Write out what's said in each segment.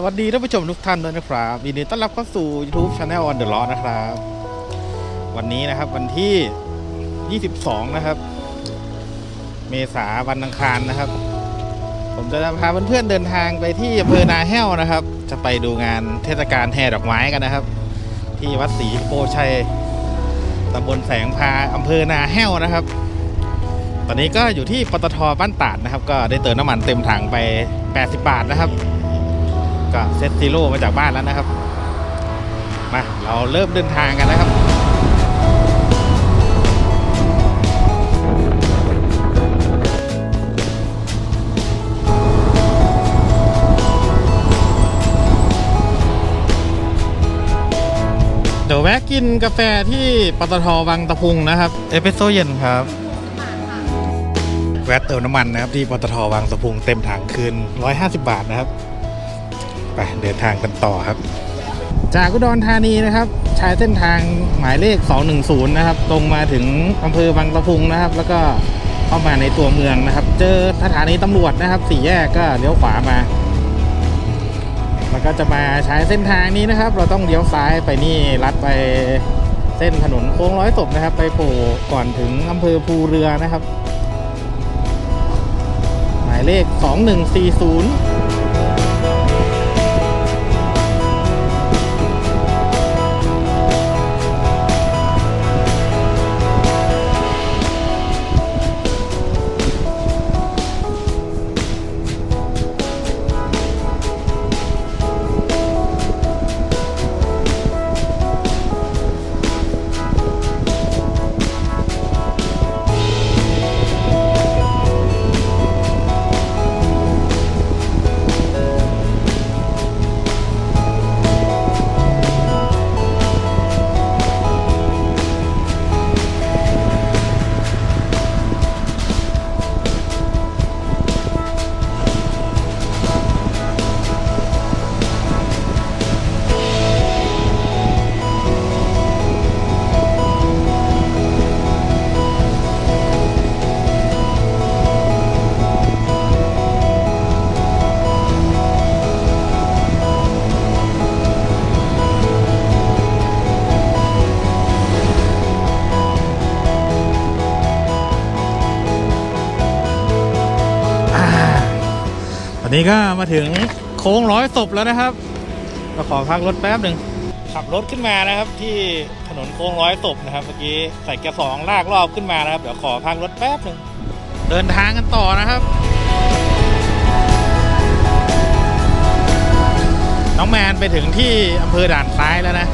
สวัสดีท่านผู้ชมทุกท่านด้วยนะครับยินดีต้อนรับเข้าสู่ YouTube Channel on the Law นะครับ วันนี้นะครับวันที่ 22 นะครับ เมษาวันอังคารนะครับ ผมจะพาเพื่อนๆเดินทางไปที่อำเภอนาแห้วนะครับ จะไปดูงานเทศกาลแห่ดอกไม้กันนะครับ ที่วัดศรีโพชัยตำบลแสงพาอำเภอนาแห้วนะครับ ตอนนี้ก็อยู่ที่ปตทบ้านตาดนะครับ ก็ได้เติมน้ำมันเต็มถังไป 80 บาทนะครับ ก็เซตซีโร่มาจากบ้านแล้วนะครับ มาเราเริ่มเดินทางกันนะครับเดี๋ยวแวะกินกาแฟที่ปตทวังตะพุงนะครับ เอสเปรสโซเย็นครับ แวะเติมน้ำมันนะครับที่ปตทวังตะพุงเต็มถังคืน 150 บาทนะครับ ไปเดินทางกันต่อครับ จากอุดรธานีนะครับ ใช้เส้นทางหมายเลข 210 นะครับ ตรงมาถึงอำเภอบางตะพุงนะครับ แล้วก็เข้ามาในตัวเมืองนะครับ เจอสถานีตำรวจนะครับสี่แยกก็เลี้ยวขวามา แล้วก็จะมาใช้เส้นทางนี้นะครับ เราต้องเลี้ยวซ้ายไปนี่ลัดไปเส้นถนนโค้งร้อยศพนะครับ ไปโผล่ก่อนถึงอำเภอภูเรือนะครับ หมายเลข 2140 อนนี้ก็มาถึงโค้งร้อยศพแล้วนะครับเราขอพักรถแป๊บหนึ่งขับรถขึ้นมานะครับที่ถนนโค้งร้อยศพนะครับเมื่อกี้ใส่เกียร์สองลากรอบขึ้นมานะครับเดี๋ยวขอพักรถแป๊บหนึ่งเดินทางกันต่อนะครับ น้องแมนไปถึงที่อำเภอด่านซ้ายแล้วนะ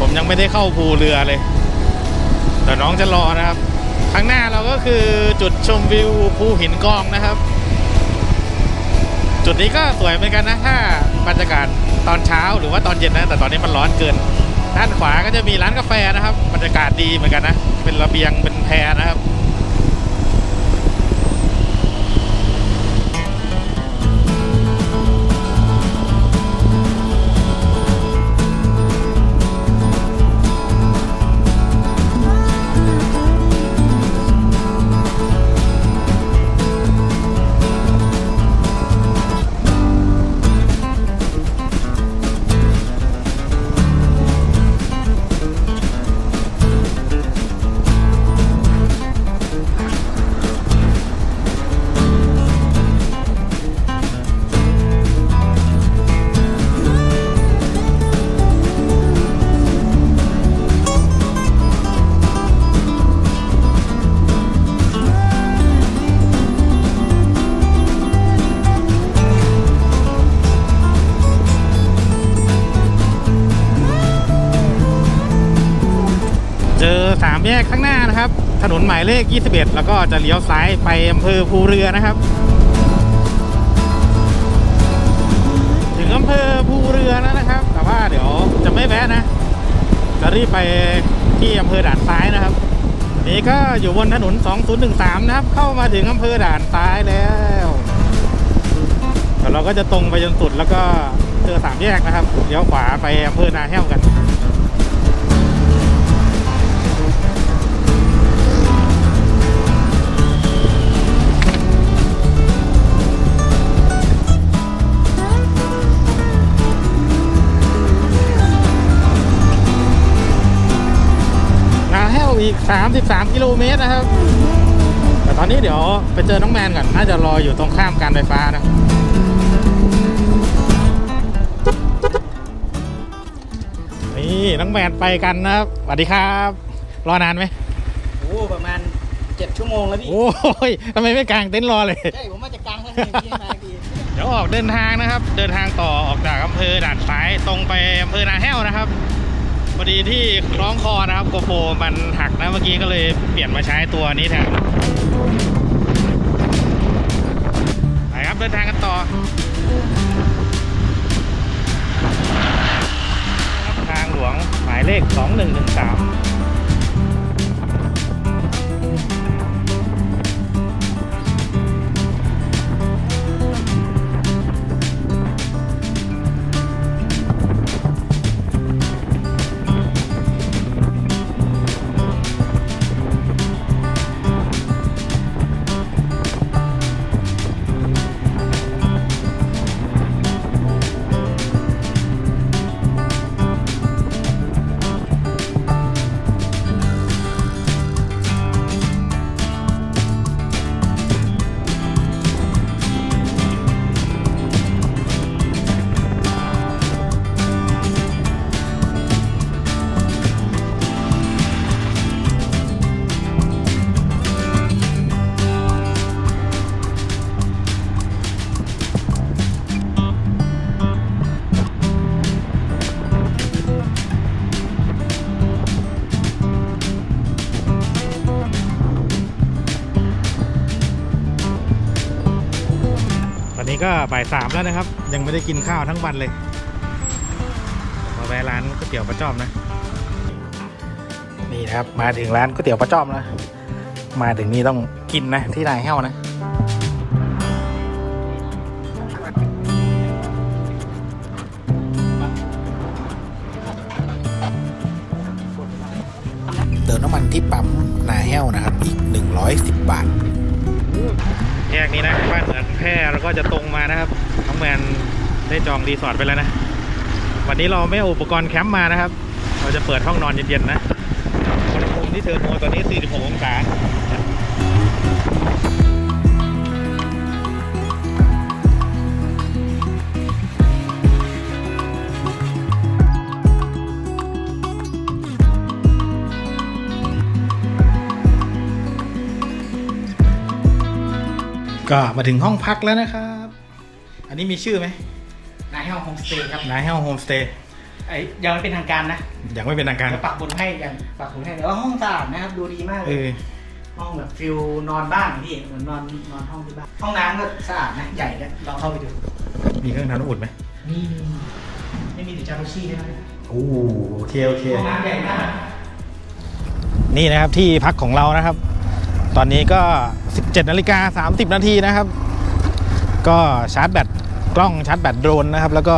ผมยังไม่ได้เข้าภูเรือเลยแต่น้องจะรอนะครับ ข้างหน้าเราก็คือจุดชมวิวภูหินกองนะครับ จุดนี้ก็สวยเหมือนกันนะถ้าบรรยากาศตอนเช้าหรือว่าตอนเย็นนะ แต่ตอนนี้มันร้อนเกิน ด้านขวาก็จะมีร้านกาแฟนะครับ บรรยากาศดีเหมือนกันนะ เป็นระเบียงเป็นแพนะครับ แยกข้างหน้านะครับ ถนนหมายเลข 21 แล้วก็จะเลี้ยวซ้ายไปอำเภอภูเรือนะครับ ถึงอำเภอภูเรือแล้วนะครับ แต่ว่าเดี๋ยวจะไม่แวะนะ จะรีบไปที่อำเภอด่านซ้ายนะครับนนี้ก็อยู่บนถนน 2013 นะครับ เข้ามาถึงอำเภอด่านซ้ายแล้วเดี๋ยวเราก็จะตรงไปจนสุดแล้วก็เจอสามแยกนะครับเลี้ยวขวาไปอำเภอนาแห้วกัน อีก 33 กิโลเมตรนะครับ แต่ตอนนี้เดี๋ยวไปเจอน้องแมนก่อนน่าจะรออยู่ตรงข้ามการไฟฟ้านะนี่น้องแมนไปกันนะครับสวัสดีครับ รอนานไหมโอ้ประมาณเจ็ดชั่วโมงแล้วพี่ โอ้ยทำไมไม่กางเต็นท์รอเลย ใช่ ผมมาจากกลางทางนี้พี่มาดีเดี๋ยวออกเดินทางนะครับ เดินทางต่อออกจากอำเภอด่านซ้ายตรงไปอำเภอนาแห้วนะครับ พอดีที่คล้องคอนะครับโกโปรมันหักนะเมื่อกี้ก็เลยเปลี่ยนมาใช้ตัวนี้แทนไปครับเดินทางกันต่อทางหลวงหมายเลข 2113 ก็บ่ายสามแล้วนะครับ ยังไม่ได้กินข้าวทั้งวันเลยมาแวะร้านก๋วยเตี๋ยวปลาจอมนะ นี่นะครับมาถึงร้านก๋วยเตี๋ยวปลาจ้อมนะ มาถึงนี่ต้องกินนะที่นายแห้วนะเติมน้ำมันที่ปั๊มนาแห้วนะครับ อีก 110 บาท แยกนี้นะบ้านเหมืองแพร่แล้วก็จะตรงมานะครับน้องแมนได้จองรีสอร์ทไปแล้วนะ วันนี้เราไม่อาอุปกรณ์แคมป์มานะครับ เราจะเปิดห้องนอนเย็นๆนะอุณหภูมิที่เทอร์โมตอนนี้ 46 องศา ก็มาถึงห้องพักแล้วนะครับ อันนี้มีชื่อไหมนายห้องโฮมสเตย์ครับนายแห้วโฮมสเตย์ไอ้ยังไม่เป็นทางการนะยังไม่เป็นทางการเดี๋ยวปักบนให้ยังปักบนให้แต่ว่าห้องสะอาดนะครับดูดีมากเลเอย อห้องแบบฟิลนอนบ้านพี่เหมือนนอนนอนห้องที่บ้านห้องน้ำก็สะอาดนะใหญ่เลยลองเข้าไปดูมีเครื่องทำน้ำอุ่นไหมนี่ไม่มีแต่จารุชี่ใช่ไหมโอ้โอเคโอเค ห้องน้ำใหญ่มากนี่นะครับที่พักของเรานะครับ ตอนนี้ก็ 17นาฬิกา30 นาทีนะครับ ก็ชาร์จแบตกล้องชาร์จแบตโดรนนะครับ แล้วก็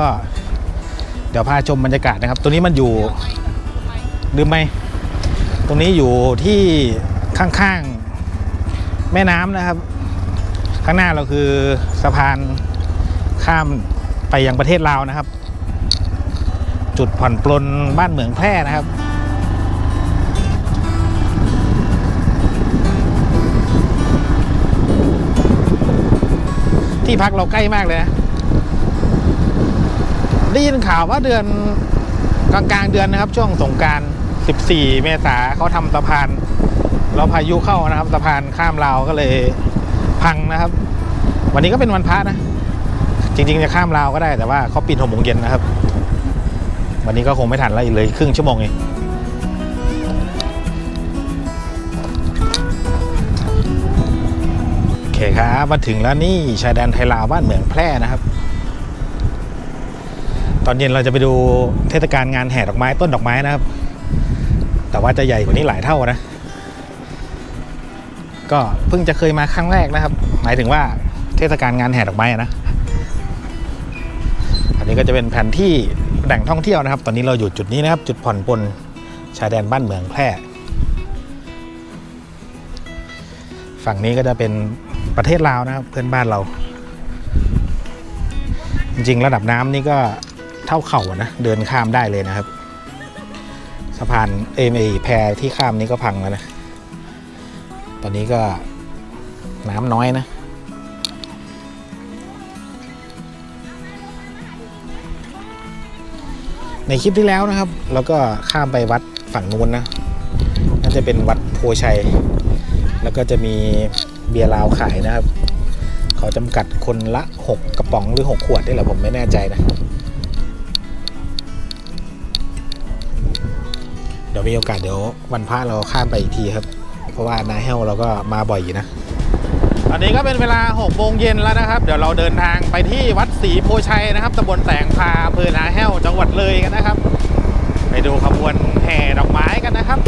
เดี๋ยวพาชมบรรยากาศนะครับ ตัวนี้มันอยู่ลืมไหมตรงนี้อยู่ที่ข้างๆแม่น้ำนะครับ ข้างหน้าเราคือสะพานข้ามไปยังประเทศลาวนะครับ จุดผ่อนปลนบ้านเหมืองแพร่นะครับ ที่พักเราใกล้มากเลยนะได้ยินข่าวว่าเดือนกลางกลางๆเดือนนะครับ ช่วงสงกราร 14 เมษาเขาทำสะพานแล้วพายุเข้านะครับสะพานข้ามลาวก็เลยพังนะครับ วันนี้ก็เป็นวันพระนะ จริง ๆ จะข้ามลาวก็ได้แต่ว่าเขาปิดหกโมงเย็นนะครับ วันนี้ก็คงไม่ทันแล้วอีกเลยครึ่งชั่วโมงเอง โอเครับมาถึงแล้วนี่ชายแดนไทยลาวบ้านเหมืองแพร่นะครับ ตอนเย็นเราจะไปดูเทศกาลงานแห่ดอกไม้ต้นดอกไม้นะครับ แต่ว่าจะใหญ่กว่านี้หลายเท่านะ ก็เพิ่งจะเคยมาครั้งแรกนะครับ หมายถึงว่าเทศกาลงานแห่ดอกไม้นะอันนี้ก็จะเป็นแผนที่แหล่งท่องเที่ยวนะครับ ตอนนี้เราอยู่จุดนี้นะครับ จุดผ่อนปลนชายแดนบ้านเหมืองแพร่ฝั่งนี้ก็จะเป็น ประเทศลาวนะครับเพื่อนบ้านเรา จริงๆ ระดับน้ำนี่ก็เท่าเข่านะ เดินข้ามได้เลยนะครับ สะพานเอเอแพรที่ข้ามนี้ก็พังแล้วนะ ตอนนี้ก็น้ำน้อยนะในคลิปที่แล้วนะครับ แล้วก็ข้ามไปวัดฝั่งนู้นนะน่าจะเป็นวัดโพชัย แล้วก็จะมี เบียร์ลาวขายนะครับ เขาจำกัดคนละ 6 กระป๋องหรือ 6 ขวดได้แหละผมไม่แน่ใจนะ เดี๋ยวมีโอกาสเดี๋ยววันพระเราข้ามไปอีกทีครับ เพราะว่านาแห้วเราก็มาบ่อยอยู่นะ ตอนนี้ก็เป็นเวลา6โมงเย็นแล้วนะครับ เดี๋ยวเราเดินทางไปที่วัดศรีโพชัยนะครับตำบลแสงพาอำเภอนาแห้วจังหวัดเลยกันนะครับ ไปดูขบวนแห่ดอกไม้กันนะครับ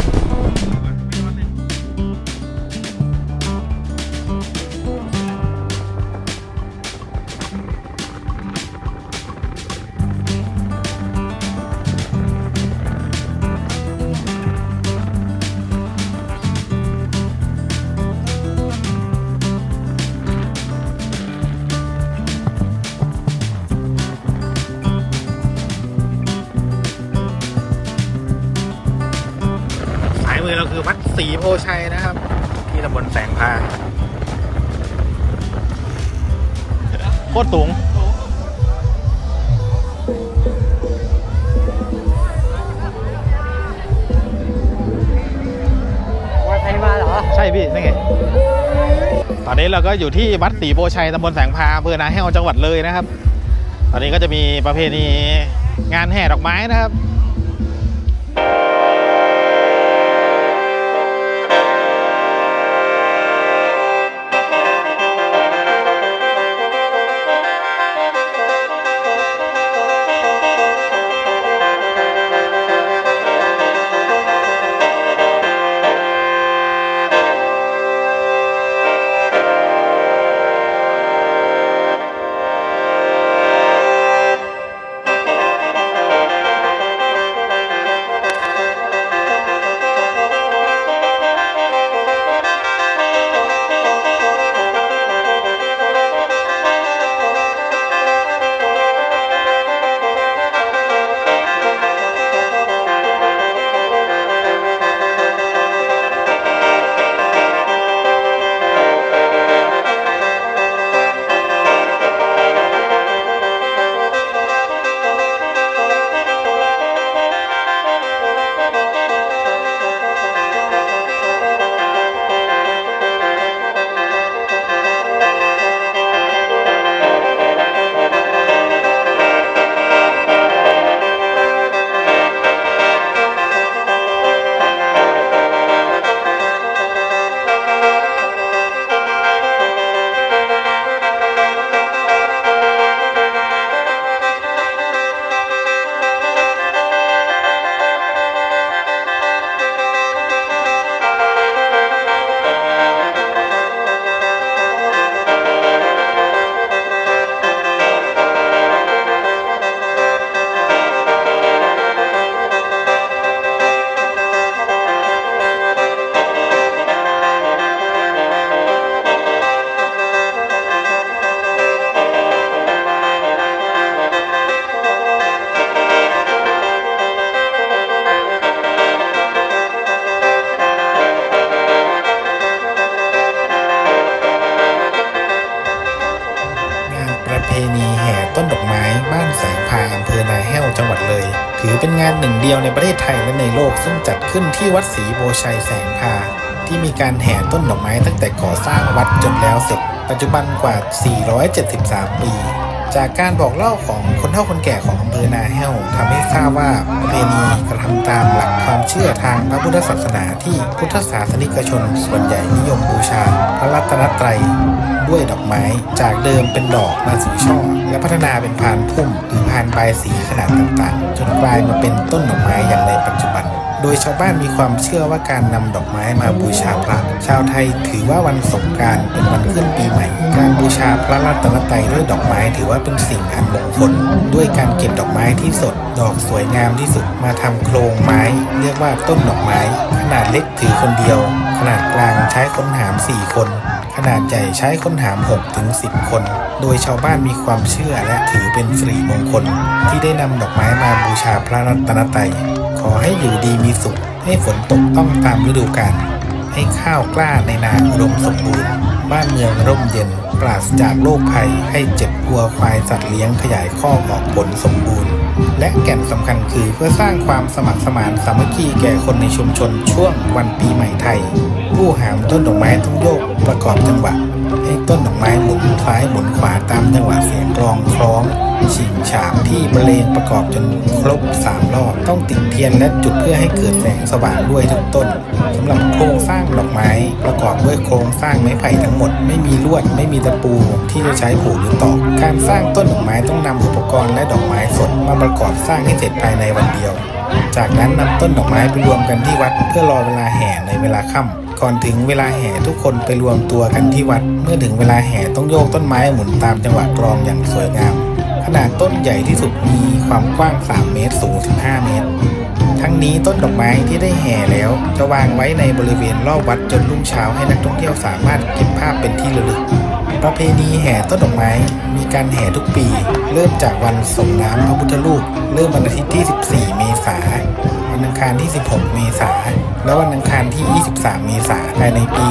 ตอนนี้เราก็อยู่ที่วัดศรีโพชัยตำบลแสงพาอำเภอนาแห้วจังหวัดเลยนะครับ ตอนนี้ก็จะมีประเพณีงานแห่ดอกไม้นะครับ หนึ่งเดียวในประเทศไทยและในโลกซึ่งจัดขึ้นที่วัดศรีโพชัยแสงพาที่มีการแห่ต้นดอกไม้ตั้งแต่ก่อสร้างวัดจนแล้วเสร็จ ปัจจุบันกว่า 473 ปี จากการบอกเล่าของคนเฒ่าคนแก่ของอำเภอนาแห้วทำให้ทราบว่าประเพณีกระทำตามหลักความเชื่อทางพระพุทธศาสนาที่พุทธศาสนิกชนส่วนใหญ่นิยมบูชาพระรัตนตรัย ด้วยดอกไม้ จากเดิมเป็นดอกมาสู่ช่อ และพัฒนาเป็นพานพุ่มหรือพานใบสีขนาดต่างๆ จนกลายมาเป็นต้นดอกไม้อย่างในปัจจุบันโดยชาวบ้านมีความเชื่อว่าการนำดอกไม้มาบูชาพระ ชาวไทยถือว่าวันสงการเป็นวันขึ้นปีใหม่ การบูชาพระรัตนตรัยด้วยดอกไม้ถือว่าเป็นสิ่งอันมงคล ด้วยการเก็บดอกไม้ที่สด ดอกสวยงามที่สุด มาทำโครงไม้ เรียกว่าต้นดอกไม้ ขนาดเล็กถือคนเดียว ขนาดกลางใช้คนหาม4คน นาดใหญ่ใช้คนหาม6ถึง10 คน โดยชาวบ้านมีความเชื่อและถือเป็นสิริมงคล ที่ได้นำดอกไม้มาบูชาพระรัตนตรัย ขอให้อยู่ดีมีสุข ให้ฝนตกต้องตามฤดูกาล ให้ข้าวกล้าในนาอุดมสมบูรณ์ บ้านเมืองร่มเย็น ปราศจากโรคภัย ให้เจ็บวัวควายสัตว์เลี้ยงขยายข้อออกผลสมบูรณ์ และแก่นสำคัญคือเพื่อสร้างความสมัครสมานสามัคคีแก่คนในชุมชนช่วงวันปีใหม่ไทย ผู้หามต้นดอกไม้ต้องโยกประกอบจังหวะ ให้ต้นดอกไม้หมุนซ้ายหมุนขวาตามจังหวะเสียงกลองคล้องชิงฉาบที่บรรเลงประกอบจนครบสามรอบต้องติดเทียนและจุดเพื่อให้เกิดแสงสว่างด้วยทุกต้นสำหรับโครงสร้างดอกไม้ประกอบด้วยโครงสร้างไม้ไผ่ทั้งหมด ไม่มีลวดไม่มีตะปูที่จะใช้ผูกหรือตอกการสร้างต้นดอกไม้ต้องนำอุปกรณ์และดอกไม้สดมาประกอบสร้างให้เสร็จภายในวันเดียว จากนั้นนำต้นดอกไม้ไปรวมกันที่วัดเพื่อรอเวลาแห่ในเวลาค่ำก่อนถึงเวลาแห่ทุกคนไปรวมตัวกันที่วัด เมื่อถึงเวลาแห่ต้องโยกต้นไม้หมุนตามจังหวะกลองอย่างสวยงาม ขนาดต้นใหญ่ที่สุดมีความกว้าง 3 เมตรสูง 15 เมตร ทั้งนี้ต้นดอกไม้ที่ได้แห่แล้ว จะวางไว้ในบริเวณรอบวัดจนรุ่งเช้าให้นักท่องเที่ยวสามารถเก็บภาพเป็นที่ระลึก ประเพณีแห่ต้นดอกไม้ มีการแห่ทุกปี เริ่มจากวันส่งน้ำพระพุทธรูป เริ่มวันอาทิตย์ที่ 14 เมษายนวันอังคารที่ 16 เมษายนและวันอังคารที่ 23 เมษายนภายในปี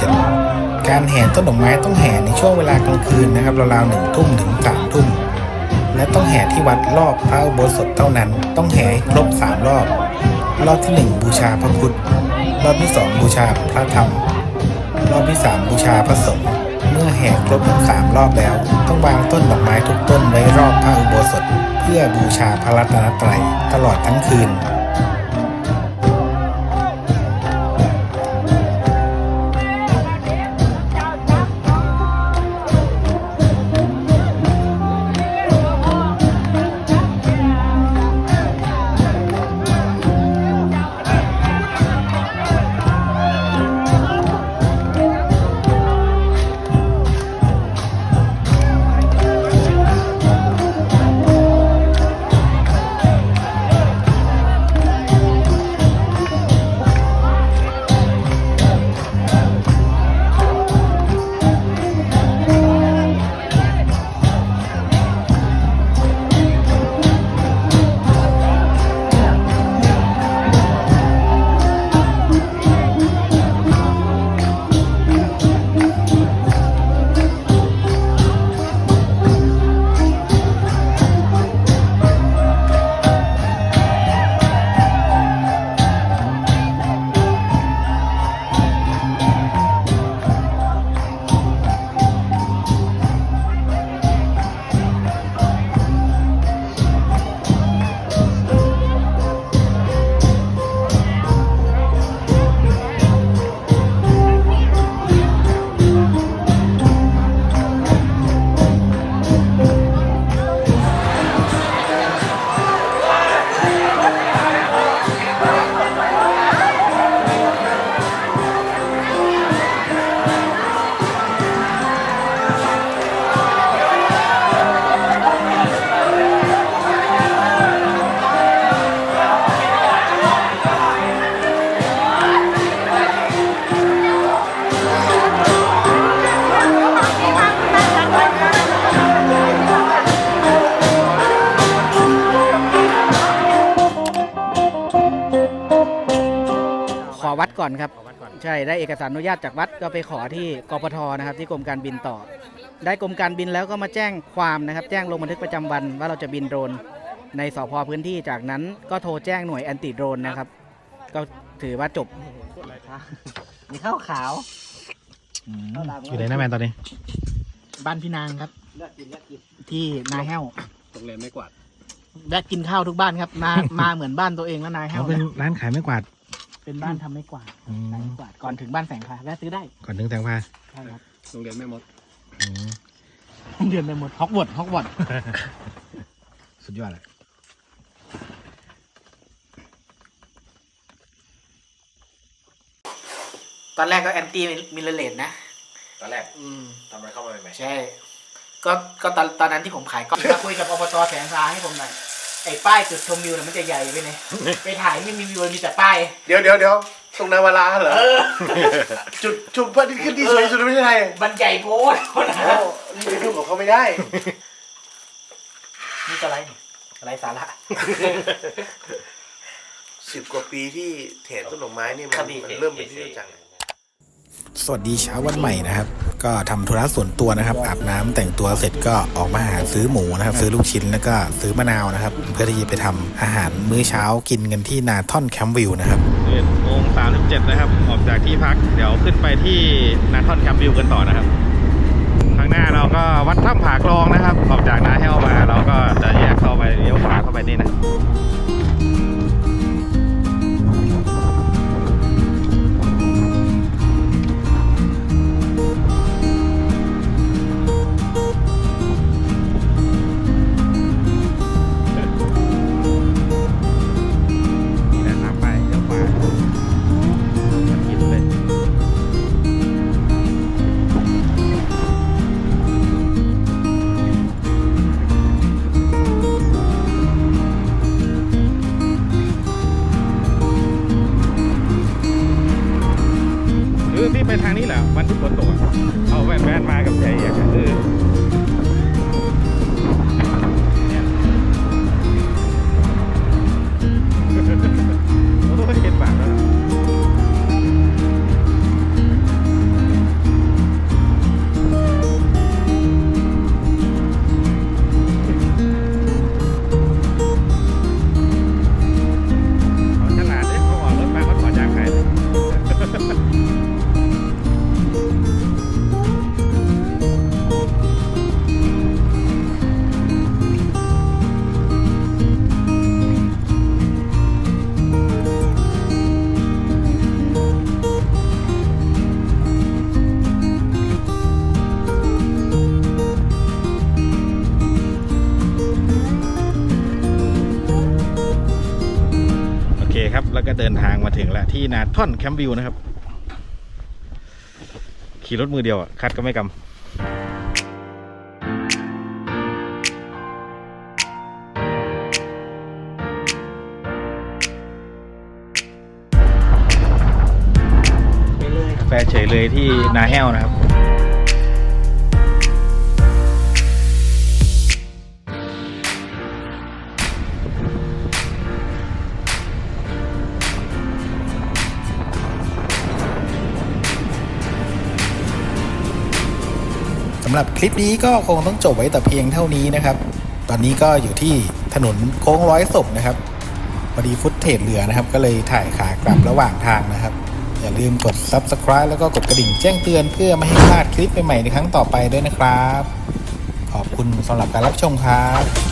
2567 การแห่ต้นดอกไม้ต้องแห่ในช่วงเวลากลางคืนนะครับราวๆหนึ่งทุ่มถึงสามทุ่มและต้องแห่ที่วัดรอบพระอุโบสถเท่านั้น ต้องแห่ครบสามรอบ รอบที่หนึ่งบูชาพระพุทธ รอบที่สองบูชาพระธรรม รอบที่สามบูชาพระสงฆ์ มื่อแห่ครบทั้งสามรอบแล้ว ต้องวางต้นดอกไม้ทุกต้นไว้รอบพระอุโบสถ เพื่อบูชาพระรัตนตรัยตลอดทั้งคืน ขอวัดก่อนครับใช่ได้เอกสารอนุญาตจากวัดก็ไปขอที่กพทนะครับ ที่กรมการบินต่อ ได้กรมการบินแล้วก็มาแจ้งความนะครับ แจ้งลงบันทึกประจำวันว่าเราจะบินโดรนในสพพื้นที่จากนั้นก็โทรแจ้งหน่วยแอนติโดรนนะครับ ก็ถือว่าจบ มีข้าวขาว อยู่ไหนนะแมนตอนนี้ บ้านพี่นางครับที่นาแห้วโรงแรมไม่กวาด แวะกินข้าวทุกบ้านครับมา มาเหมือนบ้านตัวเองแล้วนายแห้เขาวเป็นร้านขายไม่กวาด เป็นบ้านทำไม่กวาดอืมขายไม่กวาดก่อนถึงบ้านแสงพาแวะซื้อได้ก่อนถึงแตงพาใช่ครับโรงเรียนไม่หมดอืมเดือนไปหมดฮอกวอตส์ฮอกวอตส์สุดยอดเลยตอนแรกก็แอนตี้มิลเลนนะตอนแรกอืม ทำไมเข้ามาใหม่ใช่ ก็ ก็ตอนตอนนั้นที่ผมขายก็มาคุยกับอบตแสงพาให้ผมหน่อย ไอ้ป้ายจุดชมวิวน่ะมันจะใหญ่ไปไหนไปถ่ายไม่มีวิวมีแต่ป้าย เดี๋ยวเดี๋ยวเดี๋ยวตรงนาวาราเหรอ เออ จุดจุดพระอาทิตย์ขึ้นที่สวยที่สุดในประเทศไทยมันใหญ่โพดนะโอ้นี่ไปยุ่งกับเขาไม่ได้ นี่อะไรนี่อะไรสาระ สิบกว่าปีที่เทรดต้นดอกไม้นี่มันครับพี่มันเริ่มเป็นที่รู้จัก สวัสดีเช้าวันใหม่นะครับ ก็ทำธุระส่วนตัวนะครับ อาบน้ำแต่งตัวเสร็จก็ออกมาหาซื้อหมูนะครับ ซื้อลูกชิ้นแล้วก็ซื้อมะนาวนะครับ เพื่อที่จะไปทำอาหารมื้อเช้ากินกันที่นาท่อนแคมป์วิวนะครับ11โมง37นะครับ ออกจากที่พักเดี๋ยวขึ้นไปที่นาท่อนแคมป์วิวกันต่อนะครับข้างหน้าเราก็วัดถ้ำผากลองนะครับ ออกจากนาแห้วมาเราก็จะแยกเข้าไปเลี้ยวขวาเข้าไปนี่นะ ทางนี้แหละวันที่ฝนตกอะ มาถึงแล้วที่นาท่อนแคมป์วิวนะครับ ขี่รถมือเดียวอะคัดก็ไม่กำแฟเฉยเลยที่นาแห้วนะครับ สำหรับคลิปนี้ก็คงต้องจบไว้แต่เพียงเท่านี้นะครับ ตอนนี้ก็อยู่ที่ถนนโค้งร้อยศพนะครับพอดีฟุตเทจเหลือนะครับ ก็เลยถ่ายขากลับระหว่างทางนะครับ อย่าลืมกด Subscribe แล้วก็กดกระดิ่งแจ้งเตือนเพื่อไม่ให้พลาดคลิปใหม่ๆในครั้งต่อไปด้วยนะครับ ขอบคุณสำหรับการรับชมครับ